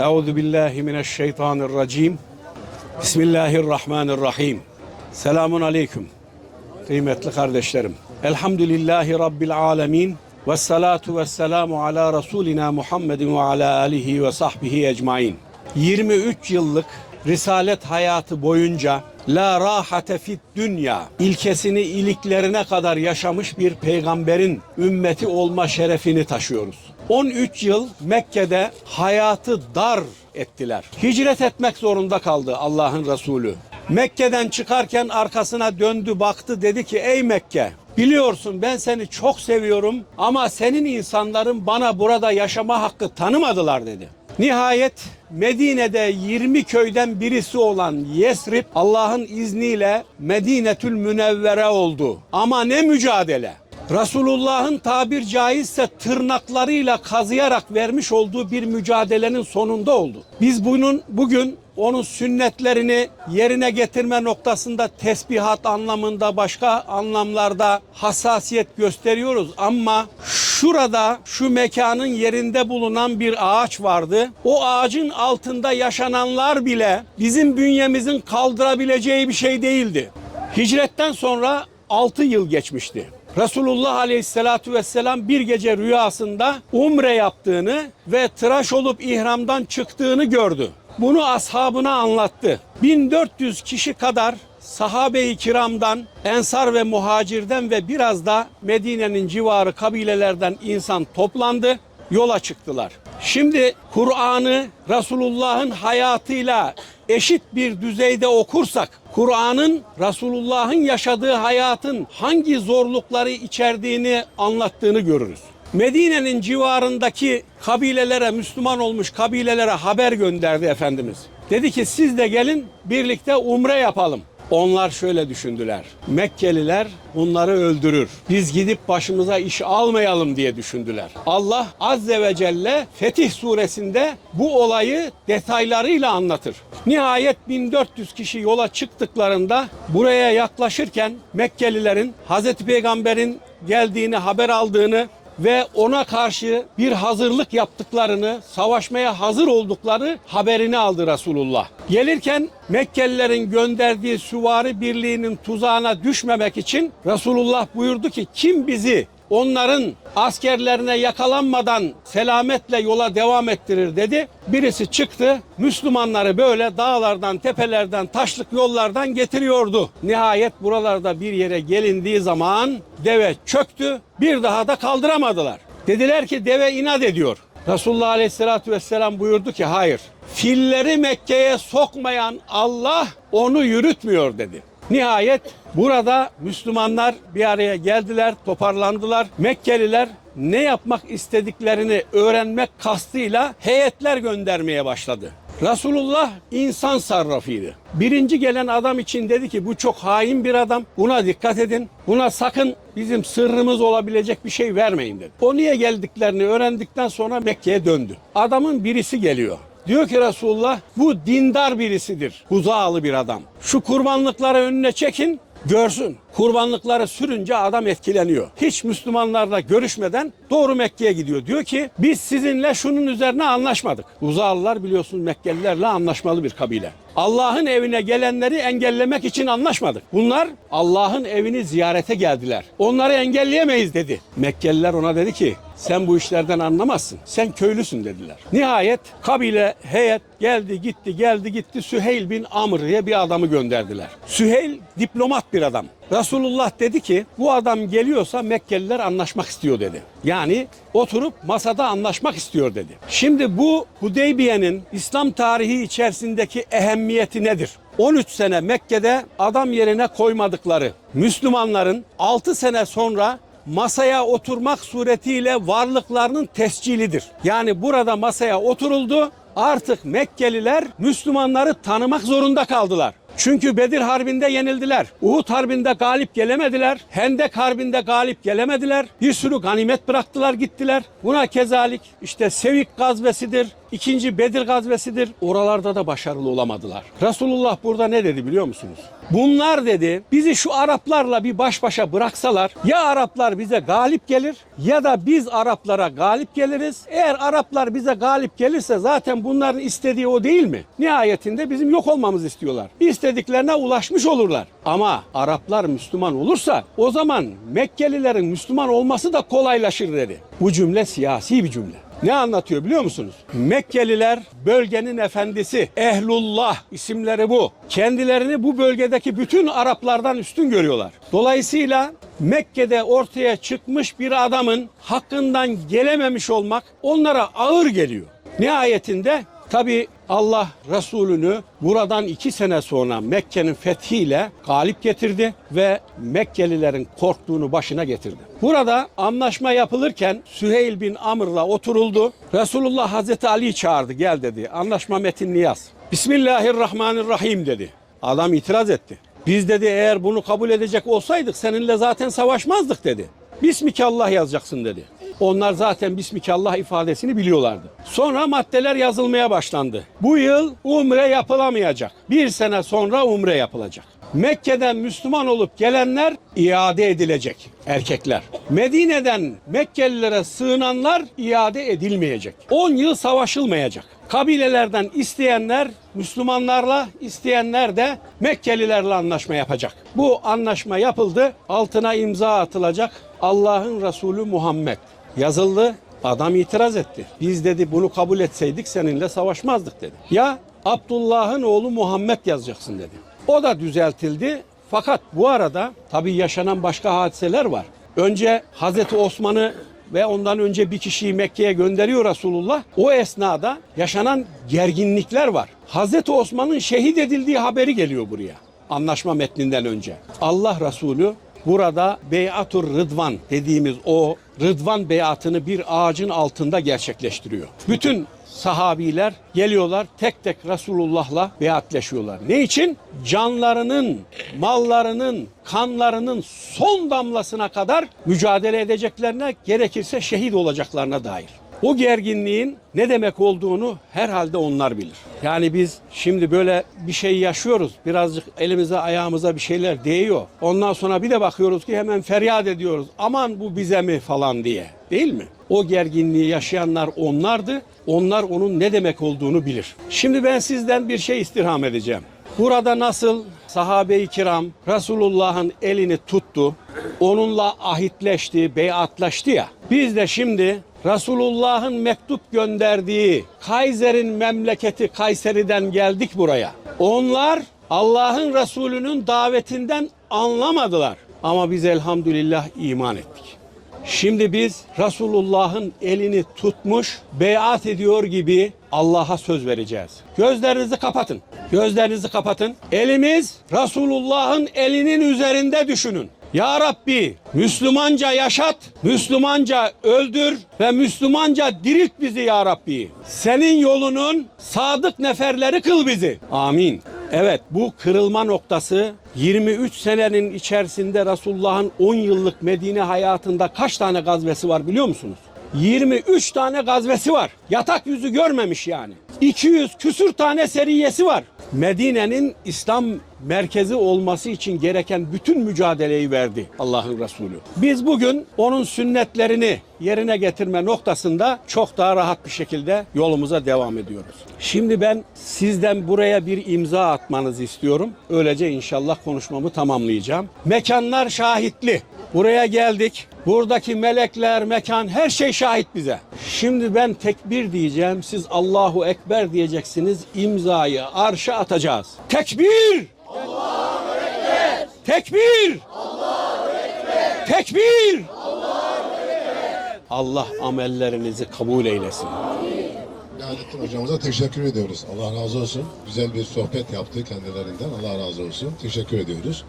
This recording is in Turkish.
Euzu billahi mineşşeytanirracim. Bismillahirrahmanirrahim. Selamun aleyküm. Kıymetli kardeşlerim. Elhamdülillahi Rabbil alemin. Ve salatu ve selamu ala Resulina Muhammedin ve ala alihi ve sahbihi ecmain. 23 yıllık Risalet hayatı boyunca La rahate fit dünya ilkesini iliklerine kadar yaşamış bir peygamberin ümmeti olma şerefini taşıyoruz. 13 yıl Mekke'de hayatı dar ettiler. Hicret etmek zorunda kaldı Allah'ın Resulü. Mekke'den çıkarken arkasına döndü baktı dedi ki ey Mekke biliyorsun ben seni çok seviyorum ama senin insanların bana burada yaşama hakkı tanımadılar dedi. Nihayet Medine'de 20 köyden birisi olan Yesrib Allah'ın izniyle Medinetül Münevvere oldu. Ama ne mücadele. Resulullah'ın tabir caizse tırnaklarıyla kazıyarak vermiş olduğu bir mücadelenin sonunda oldu. Biz bunun bugün onun sünnetlerini yerine getirme noktasında tesbihat anlamında başka anlamlarda hassasiyet gösteriyoruz ama şurada şu mekanın yerinde bulunan bir ağaç vardı. O ağacın altında yaşananlar bile bizim bünyemizin kaldırabileceği bir şey değildi. Hicretten sonra 6 yıl geçmişti. Resulullah Aleyhisselatü Vesselam bir gece rüyasında umre yaptığını ve tıraş olup ihramdan çıktığını gördü. Bunu ashabına anlattı. 1400 kişi kadar sahabe-i kiramdan, ensar ve muhacirden ve biraz da Medine'nin civarı kabilelerden insan toplandı, yola çıktılar. Şimdi Kur'an'ı Resulullah'ın hayatıyla eşit bir düzeyde okursak, Kur'an'ın Resulullah'ın yaşadığı hayatın hangi zorlukları içerdiğini anlattığını görürüz. Medine'nin civarındaki kabilelere, Müslüman olmuş kabilelere haber gönderdi Efendimiz. Dedi ki siz de gelin birlikte umre yapalım. Onlar şöyle düşündüler. Mekkeliler bunları öldürür. Biz gidip başımıza iş almayalım diye düşündüler. Allah Azze ve Celle Fetih suresinde bu olayı detaylarıyla anlatır. Nihayet 1400 kişi yola çıktıklarında buraya yaklaşırken Mekkelilerin Hazreti Peygamber'in geldiğini haber aldığını ve ona karşı bir hazırlık yaptıklarını, savaşmaya hazır oldukları haberini aldı Resulullah. Gelirken Mekkelilerin gönderdiği süvari birliğinin tuzağına düşmemek için Resulullah buyurdu ki kim bizi onların askerlerine yakalanmadan selametle yola devam ettirir dedi. Birisi çıktı Müslümanları böyle dağlardan, tepelerden, taşlık yollardan getiriyordu. Nihayet buralarda bir yere gelindiği zaman deve çöktü bir daha da kaldıramadılar. Dediler ki deve inat ediyor. Resulullah Aleyhisselatü Vesselam buyurdu ki hayır. Filleri Mekke'ye sokmayan Allah onu yürütmüyor dedi. Nihayet burada Müslümanlar bir araya geldiler, toparlandılar. Mekkeliler ne yapmak istediklerini öğrenmek kastıyla heyetler göndermeye başladı. Resulullah insan sarrafıydı. Birinci gelen adam için dedi ki bu çok hain bir adam. Buna dikkat edin. Buna sakın bizim sırrımız olabilecek bir şey vermeyin dedi. O niye geldiklerini öğrendikten sonra Mekke'ye döndü. Adamın birisi geliyor. Diyor ki Resulullah bu dindar birisidir. Huzalı bir adam. Şu kurbanlıkları önüne çekin görsün. Kurbanlıkları sürünce adam etkileniyor. Hiç Müslümanlarla görüşmeden doğru Mekke'ye gidiyor. Diyor ki biz sizinle şunun üzerine anlaşmadık. Uzalılar biliyorsunuz Mekkelilerle anlaşmalı bir kabile. Allah'ın evine gelenleri engellemek için anlaşmadık. Bunlar Allah'ın evini ziyarete geldiler. Onları engelleyemeyiz dedi. Mekkeliler ona dedi ki sen bu işlerden anlamazsın. Sen köylüsün dediler. Nihayet kabile heyet geldi gitti geldi gitti Süheyl bin Amr diye bir adamı gönderdiler. Süheyl diplomat bir adam. Resulullah dedi ki bu adam geliyorsa Mekkeliler anlaşmak istiyor dedi. Yani oturup masada anlaşmak istiyor dedi. Şimdi bu Hudeybiye'nin İslam tarihi içerisindeki ehemmiyeti nedir? 13 sene Mekke'de adam yerine koymadıkları Müslümanların 6 sene sonra masaya oturmak suretiyle varlıklarının tescilidir. Yani burada masaya oturuldu. Artık Mekkeliler Müslümanları tanımak zorunda kaldılar. Çünkü Bedir Harbi'nde yenildiler. Uhud Harbi'nde galip gelemediler. Hendek Harbi'nde galip gelemediler. Bir sürü ganimet bıraktılar gittiler. Buna kezalik işte Sevik gazvesidir. ikinci Bedir gazvesidir. Oralarda da başarılı olamadılar. Resulullah burada ne dedi biliyor musunuz? Bunlar dedi bizi şu Araplarla bir baş başa bıraksalar ya Araplar bize galip gelir ya da biz Araplara galip geliriz. Eğer Araplar bize galip gelirse zaten bunların istediği o değil mi? Nihayetinde bizim yok olmamızı istiyorlar. İstediklerine ulaşmış olurlar. Ama Araplar Müslüman olursa o zaman Mekkelilerin Müslüman olması da kolaylaşır dedi. Bu cümle siyasi bir cümle. Ne anlatıyor biliyor musunuz? Mekkeliler bölgenin efendisi, Ehlullah isimleri bu. Kendilerini bu bölgedeki bütün Araplardan üstün görüyorlar. Dolayısıyla Mekke'de ortaya çıkmış bir adamın hakkından gelememiş olmak onlara ağır geliyor. Nihayetinde tabi Allah Resulünü buradan iki sene sonra Mekke'nin fethiyle galip getirdi ve Mekkelilerin korktuğunu başına getirdi. Burada anlaşma yapılırken Süheyl bin Amr'la oturuldu. Resulullah Hazreti Ali'yi çağırdı gel dedi. Anlaşma metinini yaz. Bismillahirrahmanirrahim dedi. Adam itiraz etti. Biz dedi eğer bunu kabul edecek olsaydık seninle zaten savaşmazdık dedi. Bismikallah yazacaksın dedi. Onlar zaten Bismikallah ifadesini biliyorlardı. Sonra maddeler yazılmaya başlandı. Bu yıl umre yapılamayacak. Bir sene sonra umre yapılacak. Mekke'den Müslüman olup gelenler iade edilecek erkekler. Medine'den Mekkelilere sığınanlar iade edilmeyecek. 10 yıl savaşılmayacak. Kabilelerden isteyenler Müslümanlarla, isteyenler de Mekkelilerle anlaşma yapacak. Bu anlaşma yapıldı. Altına imza atılacak. Allah'ın Resulü Muhammed yazıldı. Adam itiraz etti. Biz dedi bunu kabul etseydik seninle savaşmazdık dedi. Ya Abdullah'ın oğlu Muhammed yazacaksın dedi. O da düzeltildi. Fakat bu arada tabii yaşanan başka hadiseler var. Önce Hazreti Osman'ı ve ondan önce bir kişiyi Mekke'ye gönderiyor Resulullah. O esnada yaşanan gerginlikler var. Hazreti Osman'ın şehit edildiği haberi geliyor buraya. Anlaşma metninden önce. Allah Resulü burada Beyatur Rıdvan dediğimiz o Rıdvan beyatını bir ağacın altında gerçekleştiriyor. Bütün sahabiler geliyorlar tek tek Resulullah'la beyatleşiyorlar. Ne için? Canlarının, mallarının, kanlarının son damlasına kadar mücadele edeceklerine gerekirse şehit olacaklarına dair. O gerginliğin ne demek olduğunu herhalde onlar bilir. Yani biz şimdi böyle bir şey yaşıyoruz. Birazcık elimize ayağımıza bir şeyler değiyor. Ondan sonra bir de bakıyoruz ki hemen feryat ediyoruz. Aman bu bize mi falan diye. Değil mi? O gerginliği yaşayanlar onlardı. Onlar onun ne demek olduğunu bilir. Şimdi ben sizden bir şey istirham edeceğim. Burada nasıl sahabe-i kiram Resulullah'ın elini tuttu, onunla ahitleşti, beyatlaştı ya. Biz de şimdi Resulullah'ın mektup gönderdiği Kaiser'in memleketi Kayseri'den geldik buraya. Onlar Allah'ın Resulü'nün davetinden anlamadılar. Ama biz elhamdülillah iman ettik. Şimdi biz Resulullah'ın elini tutmuş, beyat ediyor gibi Allah'a söz vereceğiz. Gözlerinizi kapatın. Gözlerinizi kapatın. Elimiz Resulullah'ın elinin üzerinde düşünün. Ya Rabbi Müslümanca yaşat, Müslümanca öldür ve Müslümanca dirilt bizi ya Rabbi. Senin yolunun sadık neferleri kıl bizi. Amin. Evet bu kırılma noktası 23 senenin içerisinde Resulullah'ın 10 yıllık Medine hayatında kaç tane gazvesi var biliyor musunuz? 23 tane gazvesi var. Yatak yüzü görmemiş yani. 200 küsür tane seriyesi var. Medine'nin İslam merkezi olması için gereken bütün mücadeleyi verdi Allah'ın Resulü. Biz bugün onun sünnetlerini yerine getirme noktasında çok daha rahat bir şekilde yolumuza devam ediyoruz. Şimdi ben sizden buraya bir imza atmanızı istiyorum. Öylece inşallah konuşmamı tamamlayacağım. Mekanlar şahitli. Buraya geldik. Buradaki melekler, mekan her şey şahit bize. Şimdi ben tekbir diyeceğim. Siz Allahu Ekber diyeceksiniz. İmzayı arşa atacağız. Tekbir! Allahu Ekber! Tekbir! Allahu Ekber! Tekbir! Allah amellerinizi kabul eylesin. Lalettin hocamıza teşekkür ediyoruz. Allah razı olsun. Güzel bir sohbet yaptı kendilerinden. Allah razı olsun. Teşekkür ediyoruz.